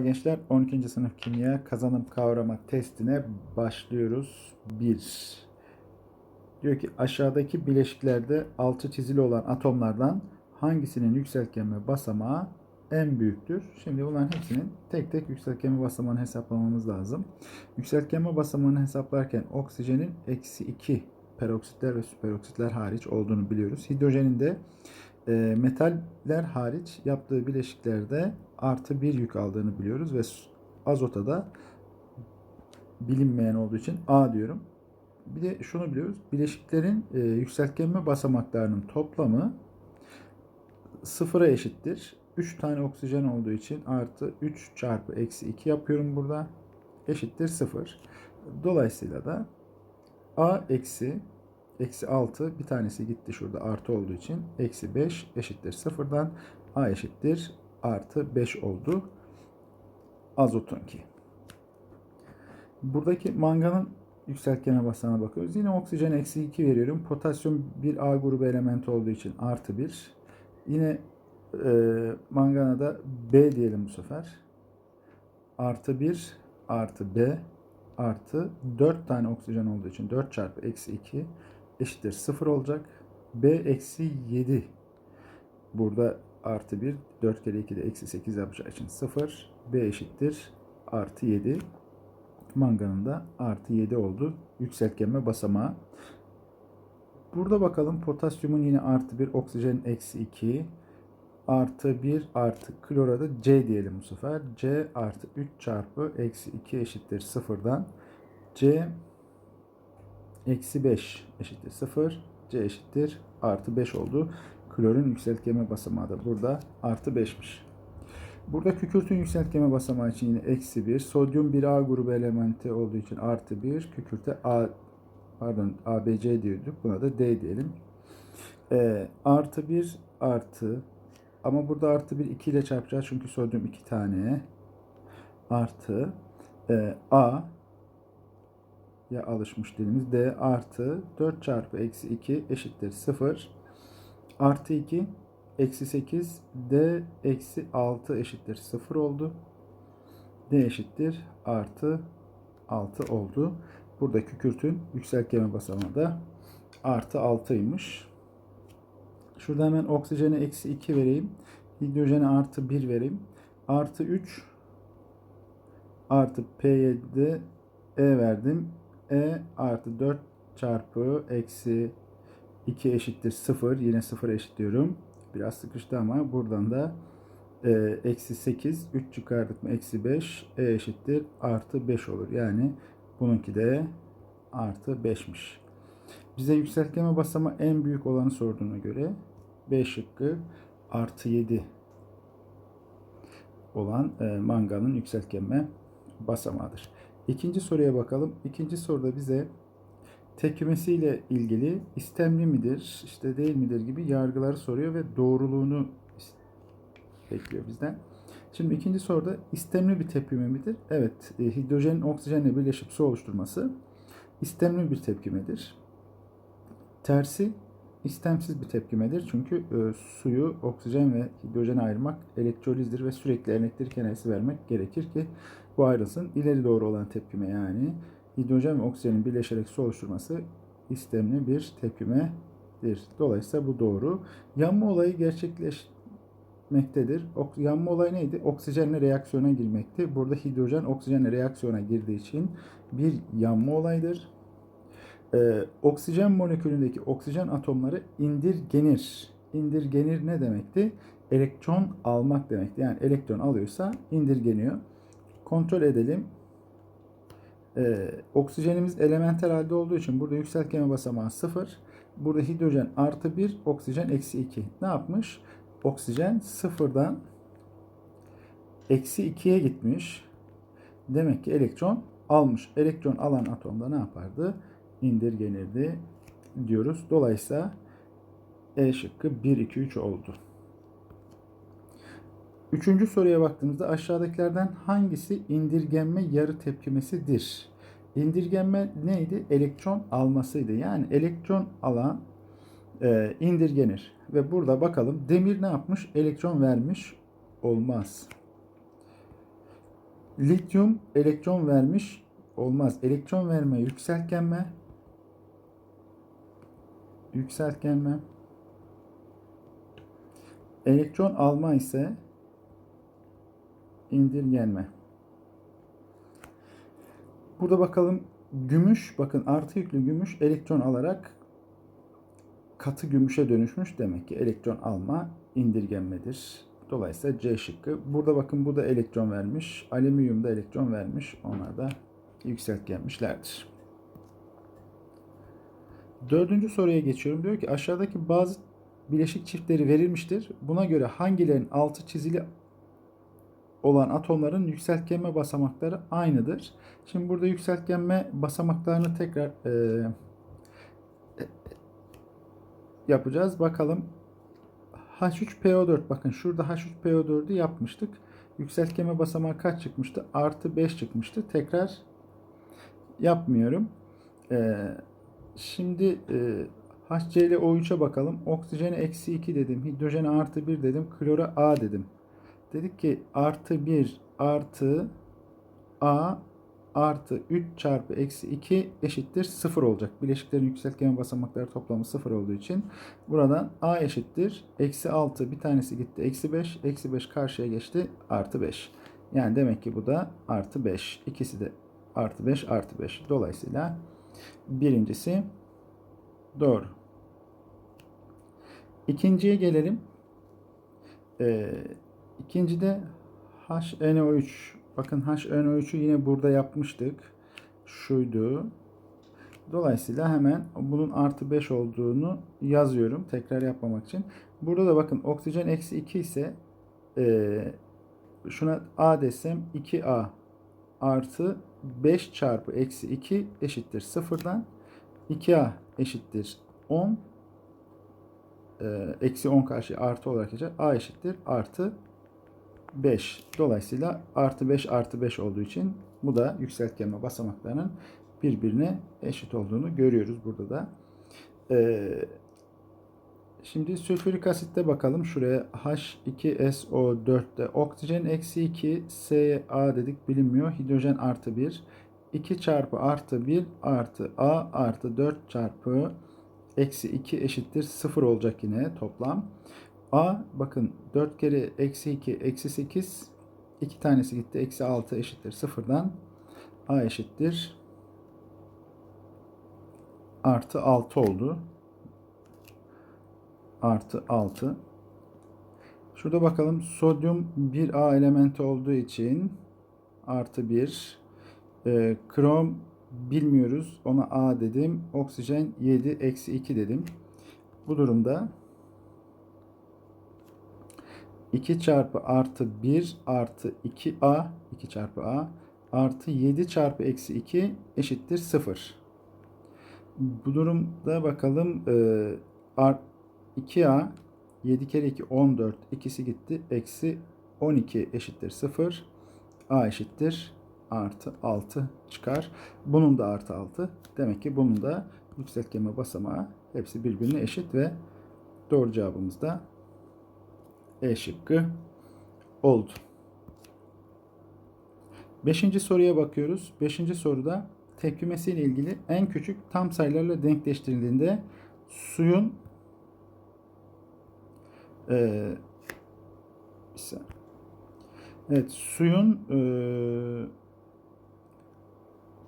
Gençler 12. sınıf kimya kazanım kavrama testine başlıyoruz. 1. Diyor ki aşağıdaki bileşiklerde altı çizili olan atomlardan hangisinin yükseltgenme basamağı en büyüktür? Şimdi bunların hepsinin tek tek yükseltgenme basamağını hesaplamamız lazım. Yükseltgenme basamağını hesaplarken oksijenin eksi 2 peroksitler ve süperoksitler hariç olduğunu biliyoruz. Hidrojenin de e, metaller hariç yaptığı bileşiklerde artı bir yük aldığını biliyoruz ve azota da bilinmeyen olduğu için A diyorum. Bir de şunu biliyoruz. Bileşiklerin e, yükseltgenme basamaklarının toplamı sıfıra eşittir. 3 tane oksijen olduğu için artı 3 çarpı eksi 2 yapıyorum burada. Eşittir 0. Dolayısıyla da A eksi eksi 6 bir tanesi gitti şurada artı olduğu için eksi 5 eşittir 0'dan A eşittir artı 5 oldu azotunki. Buradaki manganın yükseltgene basamağına bakıyoruz. Yine oksijen eksi 2 veriyorum. Potasyum bir A grubu elementi olduğu için artı 1. Yine e, mangana da B diyelim bu sefer. Artı 1 artı B artı 4 tane oksijen olduğu için 4 çarpı eksi 2 eşittir 0 olacak. B eksi 7 burada artı 1 4 kere 2 de eksi 8 yapacağı için 0. B eşittir artı 7. Manganın da artı 7 oldu. Yükseltgenme basamağı. Burada bakalım potasyumun yine artı 1, oksijen eksi 2, artı 1 artı klora da C diyelim bu sefer. C artı 3 çarpı eksi 2 eşittir 0'dan. C eksi 5 eşittir 0. C eşittir artı 5 oldu. Klorun yükseltgeme basamağı da burada artı 5'miş. Burada kükürtün yükseltgeme basamağı için yine eksi 1. Sodyum bir A grubu elementi olduğu için artı 1. Kükürte A pardon ABC diyorduk. Buna da D diyelim. Ee, artı 1 artı ama burada artı 1 2 ile çarpacağız çünkü sodyum 2 tane artı e, A ya alışmış dilimiz D artı 4 çarpı eksi 2 eşittir 0 artı 2 eksi 8 D eksi 6 eşittir 0 oldu. D eşittir artı 6 oldu. Burada kükürtün yükseltgeme basamağı da artı 6'ymış. Şurada hemen oksijene eksi 2 vereyim. Hidrojene artı 1 vereyim. Artı 3 artı P7 E verdim. E artı 4 çarpı eksi 2 eşittir 0. Yine 0 eşitliyorum. Biraz sıkıştı ama buradan da e, eksi 8 3 çıkardık mı eksi 5 E eşittir artı 5 olur. Yani bununki de artı 5'miş. Bize yükseltgeme basamağı en büyük olanı sorduğuna göre B şıkkı artı 7 olan e, manganın yükseltgenme basamağıdır. İkinci soruya bakalım. İkinci soruda bize tepkimesiyle ilgili istemli midir, işte değil midir gibi yargıları soruyor ve doğruluğunu bekliyor bizden. Şimdi ikinci soruda istemli bir tepkime midir? Evet, e, hidrojenin oksijenle birleşip su oluşturması istemli bir tepkimedir. Tersi istemsiz bir tepkimedir. Çünkü e, suyu oksijen ve hidrojene ayırmak elektrolizdir ve sürekli elektrik enerjisi vermek gerekir ki bu ayrılsın. İleri doğru olan tepkime yani hidrojen ve oksijenin birleşerek su oluşturması istemli bir tepkimedir. Dolayısıyla bu doğru. Yanma olayı gerçekleşmektedir. Ok- Yanma olayı neydi? Oksijenle reaksiyona girmekti. Burada hidrojen oksijenle reaksiyona girdiği için bir yanma olayıdır. Ee, oksijen molekülündeki oksijen atomları indirgenir. İndirgenir ne demekti? Elektron almak demekti. Yani elektron alıyorsa indirgeniyor. Kontrol edelim. Ee, oksijenimiz elementel halde olduğu için burada yükseltgeme basamağı 0. Burada hidrojen artı 1, oksijen eksi 2. Ne yapmış? Oksijen sıfırdan eksi 2'ye gitmiş. Demek ki elektron almış. Elektron alan atomda ne yapardı? indirgenirdi diyoruz. Dolayısıyla E şıkkı 1, 2, 3 oldu. Üçüncü soruya baktığımızda aşağıdakilerden hangisi indirgenme yarı tepkimesidir? İndirgenme neydi? Elektron almasıydı. Yani elektron alan e, indirgenir. Ve burada bakalım demir ne yapmış? Elektron vermiş olmaz. Lityum elektron vermiş olmaz. Elektron verme yükseltgenme yükseltgenme elektron alma ise indirgenme. Burada bakalım gümüş bakın artı yüklü gümüş elektron alarak katı gümüşe dönüşmüş demek ki elektron alma indirgenmedir. Dolayısıyla C şıkkı. Burada bakın bu da elektron vermiş. Alüminyum da elektron vermiş. Onlar da yükseltgenmişlerdir. Dördüncü soruya geçiyorum. Diyor ki aşağıdaki bazı bileşik çiftleri verilmiştir. Buna göre hangilerinin altı çizili olan atomların yükseltgenme basamakları aynıdır. Şimdi burada yükseltgenme basamaklarını tekrar e, yapacağız. Bakalım H3PO4 bakın şurada H3PO4'ü yapmıştık. Yükseltgeme basamağı kaç çıkmıştı? Artı 5 çıkmıştı. Tekrar yapmıyorum. Ee, şimdi e, HCl-O3'e bakalım. Oksijene eksi 2 dedim. Hidrojene artı 1 dedim. Klora A dedim. Dedik ki artı 1 artı A artı 3 çarpı eksi 2 eşittir 0 olacak. Bileşiklerin yükseltgen basamakları toplamı 0 olduğu için buradan A eşittir. Eksi 6 bir tanesi gitti. Eksi 5. Eksi 5 karşıya geçti. Artı 5. Yani demek ki bu da artı 5. İkisi de artı 5 artı 5. Dolayısıyla birincisi doğru. İkinciye gelelim. Ee, ikincide HNO3 Bakın HNO3'ü yine burada yapmıştık. Şuydu. Dolayısıyla hemen bunun artı 5 olduğunu yazıyorum. Tekrar yapmamak için. Burada da bakın oksijen eksi 2 ise e, şuna A desem 2A artı 5 çarpı eksi 2 eşittir 0'dan 2A eşittir 10 e, eksi 10 karşı artı olarak geçer. A eşittir artı 5. Dolayısıyla artı 5 artı 5 olduğu için bu da yükseltgenme basamaklarının birbirine eşit olduğunu görüyoruz burada da. Ee, şimdi sülfürik asitte bakalım. Şuraya H2SO4'te oksijen eksi 2 Ca dedik bilinmiyor. Hidrojen artı 1. 2 çarpı artı 1 artı A artı 4 çarpı eksi 2 eşittir 0 olacak yine toplam. A bakın 4 kere eksi 2 eksi 8 2 tanesi gitti. Eksi 6 eşittir sıfırdan. A eşittir artı 6 oldu. Artı 6. Şurada bakalım sodyum 1A elementi olduğu için artı 1. E, krom bilmiyoruz. Ona A dedim. Oksijen 7 eksi 2 dedim. Bu durumda 2 çarpı artı 1 artı 2a 2 çarpı a artı 7 çarpı eksi 2 eşittir 0. Bu durumda bakalım e, 2a 7 kere 2 14 ikisi gitti eksi 12 eşittir 0 a eşittir artı 6 çıkar. Bunun da artı 6. Demek ki bunun da yükseltgeme basamağı hepsi birbirine eşit ve doğru cevabımız da e şıkkı oldu. Beşinci soruya bakıyoruz. Beşinci soruda tepkimesi ile ilgili en küçük tam sayılarla denkleştirildiğinde suyun e, Evet, suyun e,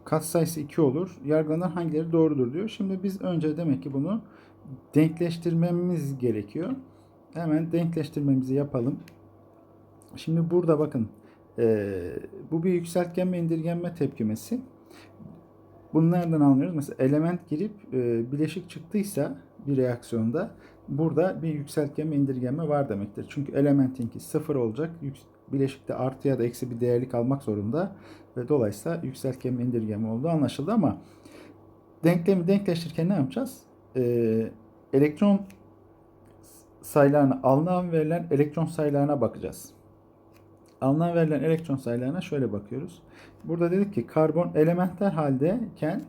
katsayısı 2 olur. Yargılanan hangileri doğrudur diyor. Şimdi biz önce demek ki bunu denkleştirmemiz gerekiyor. Hemen denkleştirmemizi yapalım. Şimdi burada bakın e, bu bir yükseltgenme indirgenme tepkimesi. Bunlardan anlıyoruz. Mesela element girip e, bileşik çıktıysa bir reaksiyonda burada bir yükseltgenme indirgenme var demektir. Çünkü elementinki sıfır olacak. Bileşikte artı ya da eksi bir değerlik almak zorunda ve dolayısıyla yükseltgenme indirgenme olduğu anlaşıldı ama denklemi denkleştirirken ne yapacağız? Ee, elektron sayılarına, alınan verilen elektron sayılarına bakacağız. Alınan verilen elektron sayılarına şöyle bakıyoruz. Burada dedik ki karbon elementler haldeyken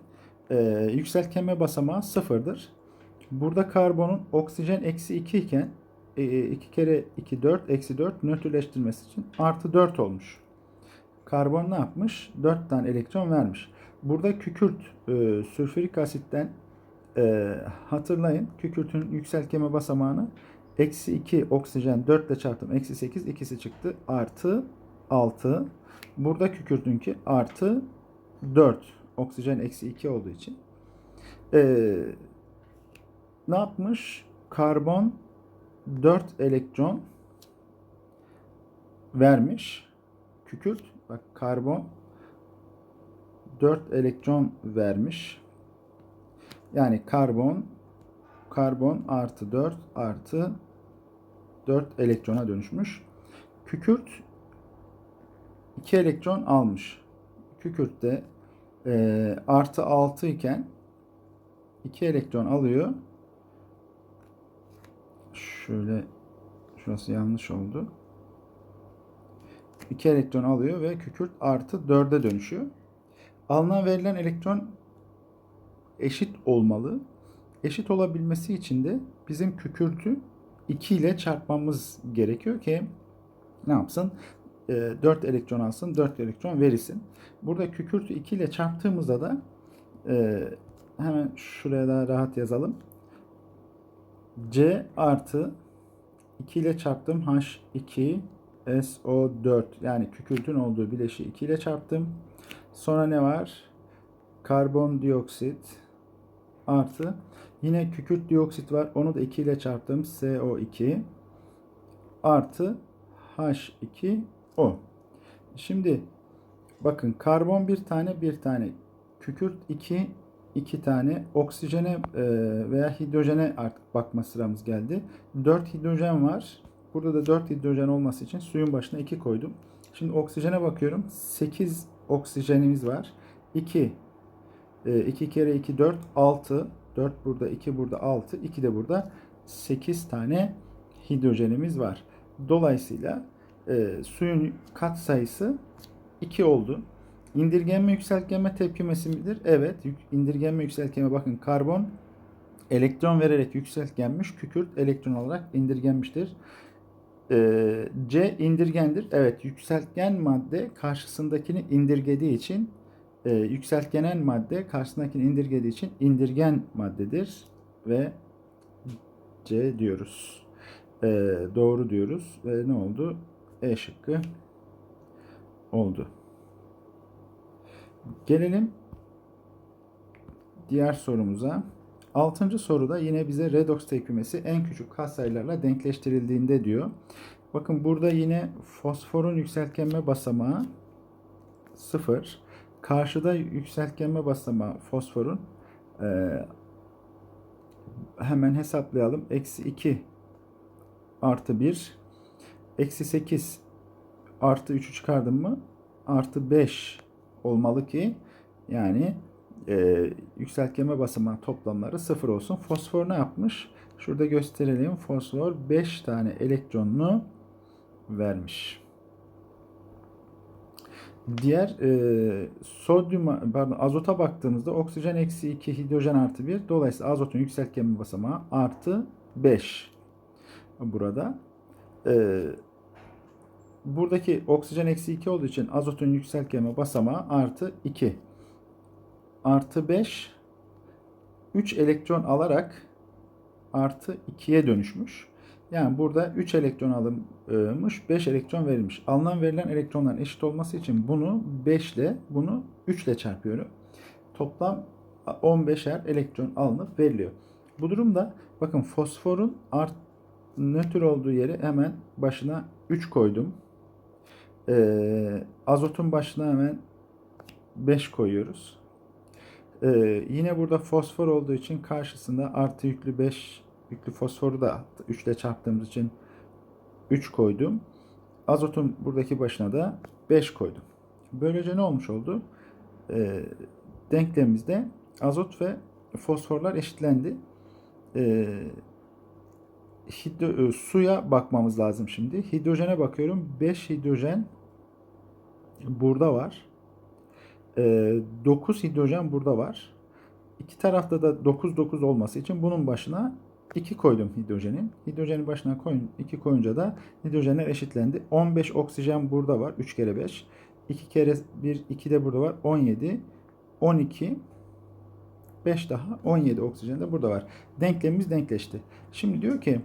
e, yükseltgenme basamağı sıfırdır. Burada karbonun oksijen eksi 2 iken 2 e, kere 2 4 eksi 4 nötrleştirmesi için artı 4 olmuş. Karbon ne yapmış? 4 tane elektron vermiş. Burada kükürt e, sülfürik asitten e, hatırlayın kükürtün yükseltgeme basamağını eksi 2 oksijen 4 ile çarptım. Eksi 8 ikisi çıktı. Artı 6. Burada kükürtünki artı 4. Oksijen eksi 2 olduğu için. E, ne yapmış? Karbon 4 elektron vermiş. Kükürt bak karbon 4 elektron vermiş. Yani karbon karbon artı 4 artı 4 elektrona dönüşmüş. Kükürt 2 elektron almış. Kükürt de e, artı 6 iken 2 elektron alıyor. Şöyle şurası yanlış oldu. 2 elektron alıyor ve kükürt artı 4'e dönüşüyor. Alınan verilen elektron eşit olmalı. Eşit olabilmesi için de bizim kükürtü 2 ile çarpmamız gerekiyor ki ne yapsın? E, 4 elektron alsın, 4 elektron verilsin. Burada kükürtü 2 ile çarptığımızda da e, hemen şuraya daha rahat yazalım. C artı 2 ile çarptım H2 SO4 yani kükürtün olduğu bileşiği 2 ile çarptım. Sonra ne var? Karbondioksit artı yine kükürt dioksit var. Onu da 2 ile çarptım. CO2 artı H2O. Şimdi bakın karbon bir tane bir tane kükürt 2 2 tane oksijene e, veya hidrojene artık bakma sıramız geldi. 4 hidrojen var. Burada da 4 hidrojen olması için suyun başına 2 koydum. Şimdi oksijene bakıyorum. 8 oksijenimiz var. 2 2 kere 2 4 6 4 burada 2 burada 6 2 de burada 8 tane hidrojenimiz var. Dolayısıyla e, suyun kat sayısı 2 oldu. İndirgenme yükseltgenme tepkimesi midir? Evet. İndirgenme yükseltgenme bakın karbon elektron vererek yükseltgenmiş. Kükürt elektron olarak indirgenmiştir. Ee, C indirgendir. Evet yükseltgen madde karşısındakini indirgediği için e, yükseltgenen madde karşısındakini indirgediği için indirgen maddedir ve C diyoruz. Ee, doğru diyoruz ve ne oldu? E şıkkı oldu. Gelelim diğer sorumuza. Altıncı soruda yine bize redox tepkimesi en küçük katsayılarla denkleştirildiğinde diyor. Bakın burada yine fosforun yükseltgenme basamağı 0. Karşıda yükseltgenme basamağı fosforun e, hemen hesaplayalım. Eksi 2 artı 1 eksi 8 artı 3'ü çıkardım mı artı 5 olmalı ki yani e, yükseltgeme basamağı toplamları sıfır olsun. Fosfor ne yapmış? Şurada gösterelim. Fosfor 5 tane elektronunu vermiş. Diğer e, sodyum pardon azota baktığımızda oksijen eksi 2 hidrojen artı 1 dolayısıyla azotun yükseltgeme basamağı artı 5 burada. E, buradaki oksijen eksi 2 olduğu için azotun yükseltgeme basamağı artı 2 artı 5 3 elektron alarak artı 2'ye dönüşmüş. Yani burada 3 elektron alınmış, 5 elektron verilmiş. Alınan verilen elektronların eşit olması için bunu 5 ile, bunu 3 ile çarpıyorum. Toplam 15'er elektron alınıp veriliyor. Bu durumda bakın fosforun art nötr olduğu yere hemen başına 3 koydum. Ee, azotun başına hemen 5 koyuyoruz. Ee, yine burada fosfor olduğu için karşısında artı yüklü 5 yüklü fosforu da 3 ile çarptığımız için 3 koydum. Azotun buradaki başına da 5 koydum. Böylece ne olmuş oldu? Ee, denklemimizde azot ve fosforlar eşitlendi. Ee, hidro, suya bakmamız lazım şimdi. Hidrojene bakıyorum. 5 hidrojen burada var. 9 hidrojen burada var. İki tarafta da 9 9 olması için bunun başına 2 koydum hidrojenin. Hidrojenin başına koyun 2 koyunca da hidrojenler eşitlendi. 15 oksijen burada var. 3 kere 5. 2 kere 1 2 de burada var. 17 12 5 daha 17 oksijen de burada var. Denklemimiz denkleşti. Şimdi diyor ki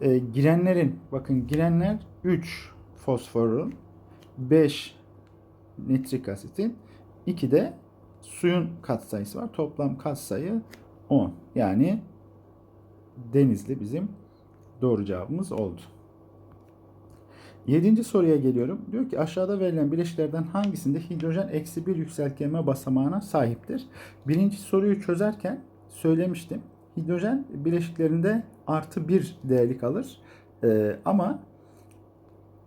e, girenlerin bakın girenler 3 fosforun 5 nitrik asitin 2 de suyun katsayısı var. Toplam katsayı 10. Yani Denizli bizim doğru cevabımız oldu. Yedinci soruya geliyorum. Diyor ki aşağıda verilen bileşiklerden hangisinde hidrojen eksi bir yükseltgenme basamağına sahiptir? Birinci soruyu çözerken söylemiştim. Hidrojen bileşiklerinde artı bir değerlik alır. Ee, ama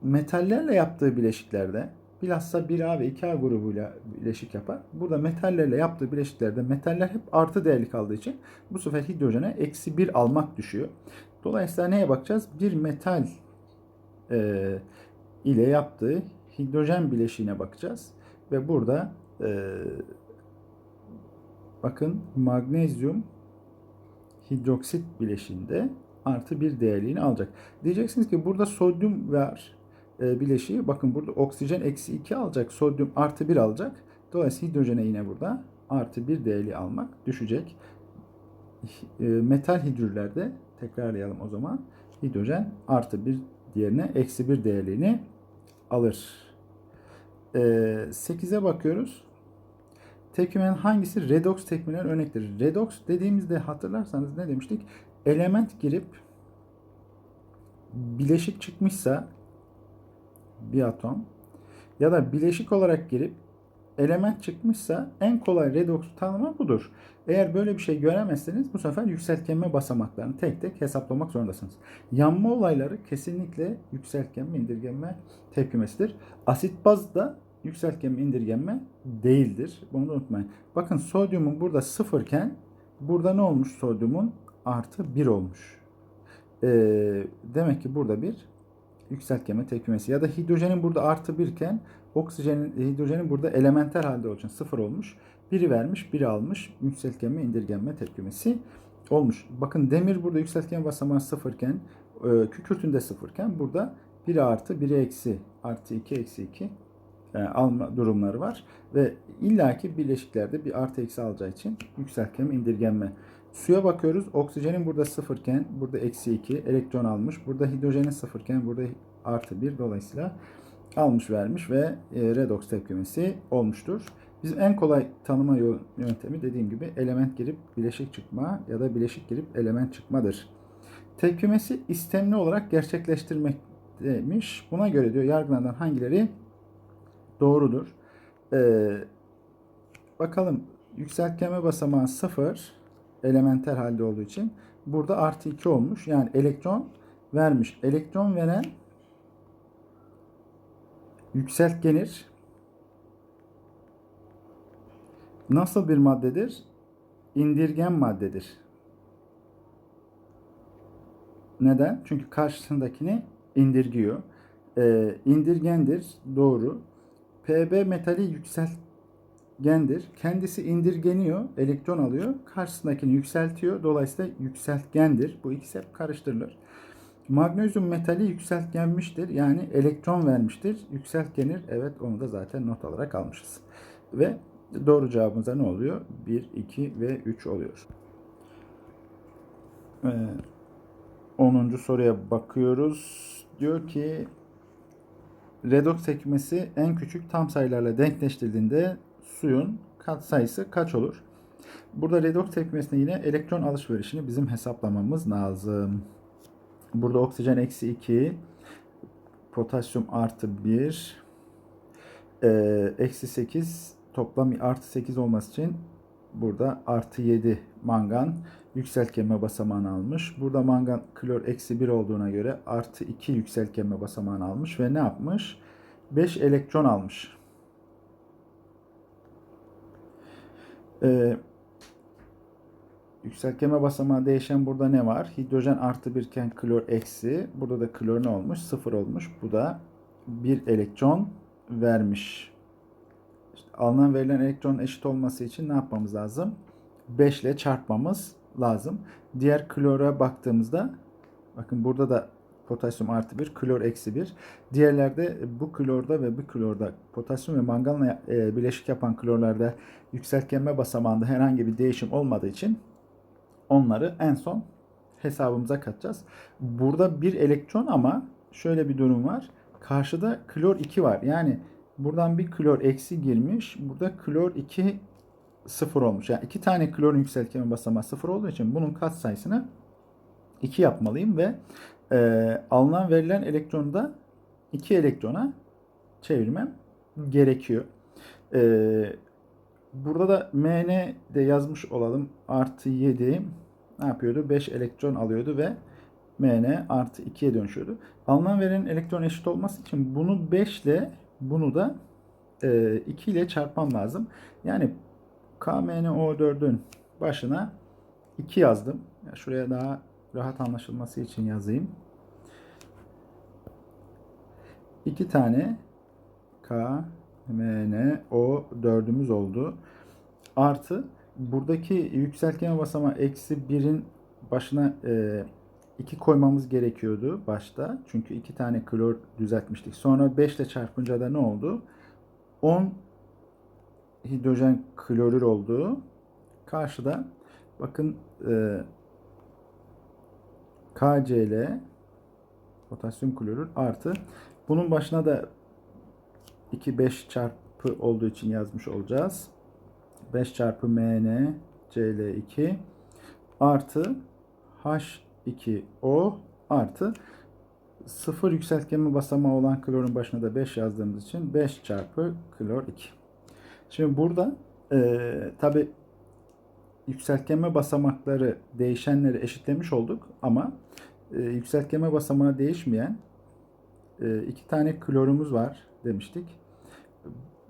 metallerle yaptığı bileşiklerde bilhassa 1A ve 2A grubuyla bileşik yapar. Burada metallerle yaptığı bileşiklerde metaller hep artı değerlik aldığı için bu sefer hidrojene eksi 1 almak düşüyor. Dolayısıyla neye bakacağız? Bir metal e, ile yaptığı hidrojen bileşiğine bakacağız. Ve burada e, bakın magnezyum hidroksit bileşiğinde artı bir değerliğini alacak. Diyeceksiniz ki burada sodyum var bileşiği. Bakın burada oksijen eksi 2 alacak. Sodyum artı 1 alacak. Dolayısıyla hidrojene yine burada artı bir değerli almak düşecek. E, metal hidrürlerde tekrarlayalım o zaman. Hidrojen artı bir diğerine eksi bir değerliğini alır. E, 8'e bakıyoruz. Tepkimenin hangisi redoks tepkimeler örnektir? Redoks dediğimizde hatırlarsanız ne demiştik? Element girip bileşik çıkmışsa bir atom ya da bileşik olarak girip element çıkmışsa en kolay redoks tanımı budur. Eğer böyle bir şey göremezseniz bu sefer yükseltgenme basamaklarını tek tek hesaplamak zorundasınız. Yanma olayları kesinlikle yükseltgenme indirgenme tepkimesidir. Asit baz da yükseltgenme indirgenme değildir. Bunu da unutmayın. Bakın sodyumun burada sıfırken burada ne olmuş sodyumun? Artı 1 olmuş. Ee, demek ki burada bir yükseltgenme tepkimesi. Ya da hidrojenin burada artı 1 iken oksijenin, hidrojenin burada elementer halde olduğu için sıfır olmuş. Biri vermiş, biri almış. Yükseltgenme, indirgenme tepkimesi olmuş. Bakın demir burada yükseltgenme basamağı sıfırken, e, kükürtünde sıfırken burada biri artı, biri eksi, artı 2, eksi 2 yani alma durumları var. Ve illaki bileşiklerde bir artı eksi alacağı için yükseltgenme, indirgenme. Suya bakıyoruz. Oksijenin burada sıfırken burada eksi 2 elektron almış. Burada hidrojenin sıfırken burada artı 1 dolayısıyla almış vermiş ve e, redoks tepkimesi olmuştur. Bizim en kolay tanıma yöntemi dediğim gibi element girip bileşik çıkma ya da bileşik girip element çıkmadır. Tepkimesi istemli olarak gerçekleştirmek demiş. Buna göre diyor yargılanan hangileri doğrudur. Ee, bakalım yükseltgenme basamağı 0 elementer halde olduğu için burada artı 2 olmuş. Yani elektron vermiş. Elektron veren yükseltgenir. Nasıl bir maddedir? İndirgen maddedir. Neden? Çünkü karşısındakini indirgiyor. Ee, indirgendir. Doğru. Pb metali yükseltgendir. Kendisi indirgeniyor. Elektron alıyor. Karşısındakini yükseltiyor. Dolayısıyla yükseltgendir. Bu ikisi hep karıştırılır. Magnezyum metali yükseltgenmiştir. Yani elektron vermiştir. Yükseltgenir. Evet onu da zaten not olarak almışız. Ve doğru cevabımıza ne oluyor? 1, 2 ve 3 oluyor. Ee, 10. soruya bakıyoruz. Diyor ki redoks tepkimesi en küçük tam sayılarla denkleştirildiğinde suyun katsayısı kaç olur? Burada redoks tepkimesinde yine elektron alışverişini bizim hesaplamamız lazım. Burada oksijen eksi 2, potasyum artı 1, e, eksi 8, toplam artı 8 olması için burada artı 7 mangan yükseltgenme basamağını almış. Burada mangan klor eksi 1 olduğuna göre artı 2 yükseltgenme basamağını almış ve ne yapmış? 5 elektron almış. Ee, yükseltgenme basamağı değişen burada ne var? Hidrojen artı 1 iken klor eksi. Burada da klor ne olmuş? 0 olmuş. Bu da 1 elektron vermiş. İşte alınan verilen elektronun eşit olması için ne yapmamız lazım? 5 ile çarpmamız lazım. Diğer klora baktığımızda bakın burada da potasyum artı 1, klor eksi 1. Diğerlerde bu klorda ve bu klorda potasyum ve manganla e, bileşik yapan klorlarda yükseltgenme basamağında herhangi bir değişim olmadığı için onları en son hesabımıza katacağız. Burada bir elektron ama şöyle bir durum var. Karşıda klor 2 var. Yani buradan bir klor eksi girmiş. Burada klor 2 sıfır olmuş. Yani iki tane klorun yükseltgenme basamağı sıfır olduğu için bunun katsayısını 2 yapmalıyım ve e, alınan verilen elektronu da 2 elektrona çevirmem gerekiyor. E, burada da Mn de yazmış olalım. Artı 7 ne yapıyordu? 5 elektron alıyordu ve Mn artı 2'ye dönüşüyordu. Alınan verilen elektron eşit olması için bunu 5 ile bunu da e, 2 ile çarpmam lazım. Yani KMNO4'ün başına 2 yazdım. Ya şuraya daha rahat anlaşılması için yazayım. 2 tane KMNO4'ümüz oldu. Artı buradaki yükseltgen basamağı eksi 1'in başına 2 koymamız gerekiyordu başta. Çünkü 2 tane klor düzeltmiştik. Sonra 5 ile çarpınca da ne oldu? 10 hidrojen klorür oldu. Karşıda bakın e, KCl potasyum klorür artı bunun başına da 2 5 çarpı olduğu için yazmış olacağız. 5 çarpı Mn Cl2 artı H2O artı 0 yükseltgenme basamağı olan klorun başına da 5 yazdığımız için 5 çarpı klor 2. Şimdi burada e, tabi yükseltgenme basamakları değişenleri eşitlemiş olduk ama e, yükseltgenme basamağı değişmeyen e, iki tane klorumuz var demiştik.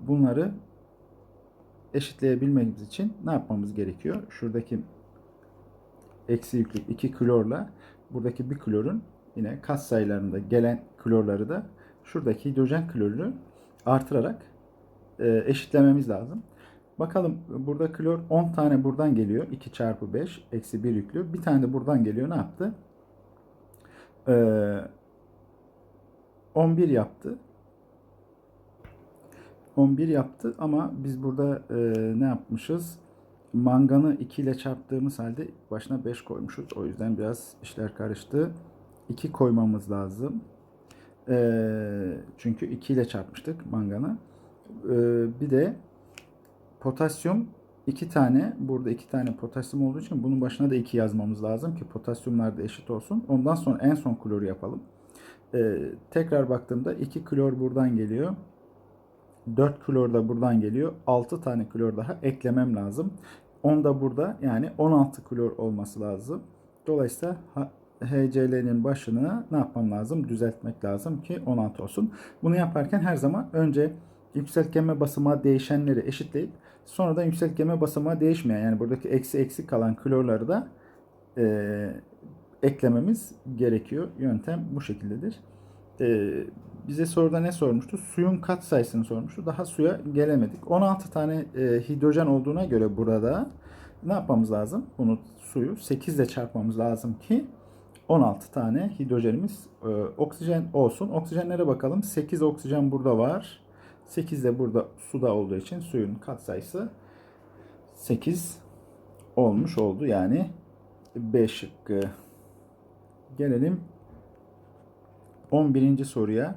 Bunları eşitleyebilmemiz için ne yapmamız gerekiyor? Şuradaki eksi yüklü 2 klorla buradaki bir klorun yine kat sayılarında gelen klorları da şuradaki hidrojen klorunu artırarak e, eşitlememiz lazım. Bakalım burada klor 10 tane buradan geliyor. 2 çarpı 5 eksi 1 yüklü. Bir tane de buradan geliyor. Ne yaptı? Ee, 11 yaptı. 11 yaptı ama biz burada e, ne yapmışız? Manganı 2 ile çarptığımız halde başına 5 koymuşuz. O yüzden biraz işler karıştı. 2 koymamız lazım. E, çünkü 2 ile çarpmıştık manganı. E, bir de potasyum 2 tane. Burada 2 tane potasyum olduğu için bunun başına da 2 yazmamız lazım ki potasyumlar da eşit olsun. Ondan sonra en son kloru yapalım. E, tekrar baktığımda 2 klor buradan geliyor. 4 klor da buradan geliyor. 6 tane klor daha eklemem lazım. 10 da burada yani 16 klor olması lazım. Dolayısıyla HCl'nin başını ne yapmam lazım? Düzeltmek lazım ki 16 olsun. Bunu yaparken her zaman önce yükseltgenme basamağı değişenleri eşitleyip sonradan yükseltgenme basamağı değişmeyen yani buradaki eksi eksi kalan klorları da e, eklememiz gerekiyor. Yöntem bu şekildedir. E, bize soruda ne sormuştu? Suyun kat sayısını sormuştu. Daha suya gelemedik. 16 tane e, hidrojen olduğuna göre burada ne yapmamız lazım? Bunu suyu 8 ile çarpmamız lazım ki 16 tane hidrojenimiz e, oksijen olsun. Oksijenlere bakalım. 8 oksijen burada var. 8 de burada suda olduğu için suyun katsayısı 8 olmuş oldu. Yani B şıkkı. Gelelim 11. soruya.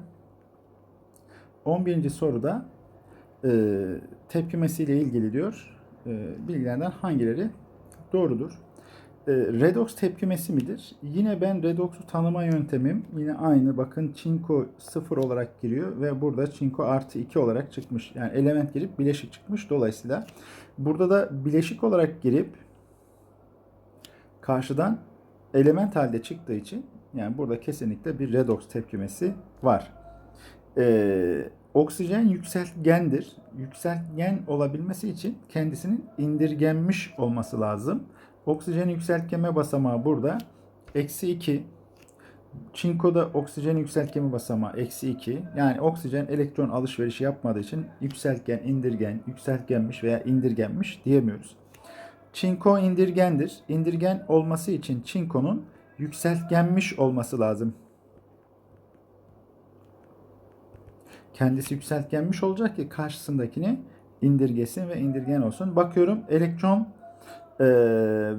11. soruda e, tepkimesiyle ilgili diyor. E, bilgilerden hangileri doğrudur? E, redox tepkimesi midir? Yine ben redox'u tanıma yöntemim yine aynı. Bakın çinko 0 olarak giriyor ve burada çinko artı 2 olarak çıkmış. Yani element girip bileşik çıkmış. Dolayısıyla burada da bileşik olarak girip karşıdan element halde çıktığı için yani burada kesinlikle bir redox tepkimesi var. Ee, oksijen yükseltgendir. Yükseltgen olabilmesi için kendisinin indirgenmiş olması lazım. Oksijen yükseltgeme basamağı burada. Eksi 2. Çinkoda oksijen yükseltgeme basamağı eksi 2. Yani oksijen elektron alışverişi yapmadığı için yükseltgen, indirgen, yükseltgenmiş veya indirgenmiş diyemiyoruz. Çinko indirgendir. İndirgen olması için çinkonun yükseltgenmiş olması lazım. Kendisi yükseltgenmiş olacak ki karşısındakini indirgesin ve indirgen olsun. Bakıyorum elektron e,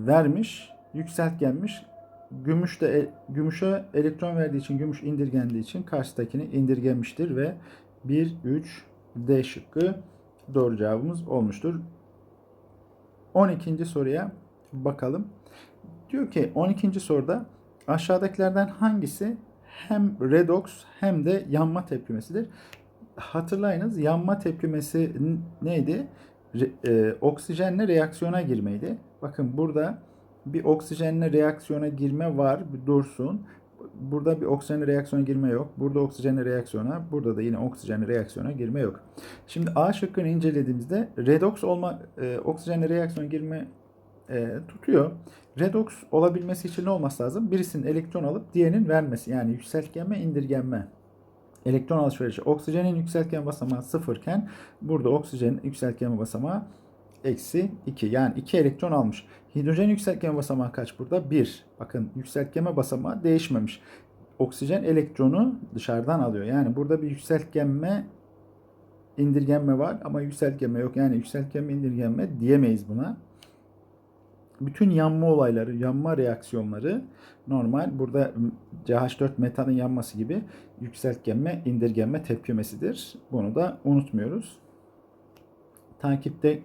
vermiş, yükseltgenmiş. Gümüş de e- gümüşe elektron verdiği için gümüş indirgendiği için karşıdakini indirgemiştir ve 1 3 D şıkkı doğru cevabımız olmuştur. 12. soruya bakalım. Diyor ki 12. soruda aşağıdakilerden hangisi hem redoks hem de yanma tepkimesidir? Hatırlayınız yanma tepkimesi neydi? Re- e, oksijenle reaksiyona girmeydi. Bakın burada bir oksijenle reaksiyona girme var. Bir dursun. Burada bir oksijenle reaksiyona girme yok. Burada oksijenle reaksiyona, burada da yine oksijenle reaksiyona girme yok. Şimdi A şıkkını incelediğimizde redoks olma, e, oksijenle reaksiyona girme e, tutuyor. Redoks olabilmesi için ne olması lazım? Birisinin elektron alıp diğerinin vermesi. Yani yükseltgenme, indirgenme. Elektron alışverişi. Oksijenin yükseltgen basamağı sıfırken burada oksijenin yükseltgen basamağı eksi 2. Yani 2 elektron almış. Hidrojen yükseltgen basamağı kaç burada? 1. Bakın yükseltgenme basamağı değişmemiş. Oksijen elektronu dışarıdan alıyor. Yani burada bir yükseltgenme indirgenme var ama yükseltgenme yok. Yani yükseltgenme indirgenme diyemeyiz buna bütün yanma olayları, yanma reaksiyonları normal burada CH4 metanın yanması gibi yükseltgenme, indirgenme tepkimesidir. Bunu da unutmuyoruz. Takipte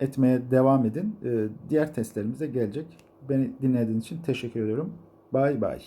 etmeye devam edin. Ee, Diğer testlerimize gelecek. Beni dinlediğiniz için teşekkür ediyorum. Bay bay.